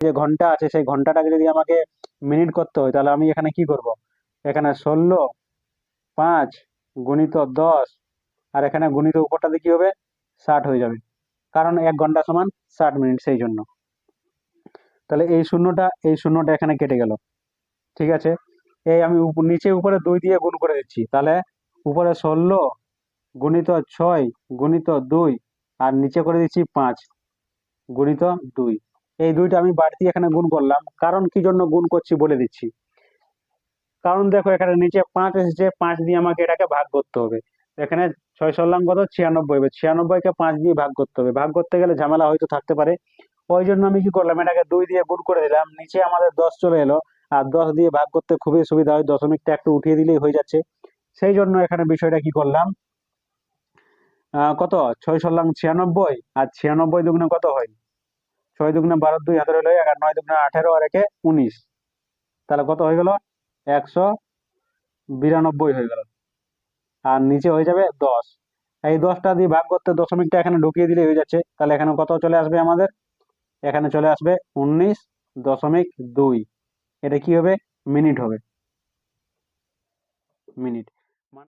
যে ঘণ্টা আছে, সেই ঘন্টাটাকে যদি আমাকে মিনিট করতে হয়, তাহলে আমি এখানে কি করব? এখানে ষোলো, পাঁচ, গুণিত দশ, আর এখানে গুণিত উপরটাতে কি হবে? ষাট হয়ে যাবে। কারণ এক ঘণ্টা সমান ষাট মিনিট সেই জন্য। তাহলে এই শূন্যটা এই শূন্যটা এখানে কেটে গেল। ঠিক আছে? এই আমি নিচে উপরে দুই দিয়ে গুণ করে দিচ্ছি। তাহলে উপরে ষোলো, গুণিত ছয়, গুণিত দুই, আর নিচে করে দিচ্ছি পাঁচ, গুণিত দুই। এই দুইটা আমি বাড়তি এখানে গুণ করলাম। কারণ কি জন্য গুণ করছি বলে দিচ্ছি? কারণ দেখো, এখানে নিচে পাঁচ এসেছে, পাঁচ দিয়ে আমাকে এটাকে ভাগ করতে হবে। এখানে ছয় সল্লাম কত ছিয়ানব্বই হবে। ছিয়ানব্বইকে পাঁচ দিয়ে ভাগ করতে হবে। ভাগ করতে গেলে ঝামেলা হয়তো থাকতে পারে। ওই জন্য আমি কি করলাম, এটাকে দুই দিয়ে গুণ করে দিলাম। নিচে আমাদের দশ চলে এলো। আর দশ দিয়ে ভাগ করতে খুবই সুবিধা হয়। দশমিকটা একটু উঠিয়ে দিলেই হয়ে যাচ্ছে। সেই জন্য এখানে বিষয়টা কি করলাম? কত? ছয় সল্লাম ছিয়ানব্বই। আর ছিয়ানব্বই দুগুণে কত হয়? ছয় দুগুণে বারো দুই হাতের হলো এক, আর নয় দুগুণে আঠেরো, আর একে উনিশ। তাহলে কত হয়ে গেল? একশো বিরানব্বই হয়ে গেল। আর নিচে হয়ে যাবে দশ। এই দশটা দিয়ে ভাগ করতে দশমিকটা এখানে ঢুকিয়ে দিলে হয়ে যাচ্ছে। তাহলে এখানে কত চলে আসবে আমাদের? এখানে চলে আসবে উনিশ দশমিক দুই। এটা কি হবে? মিনিট হবে। মিনিট।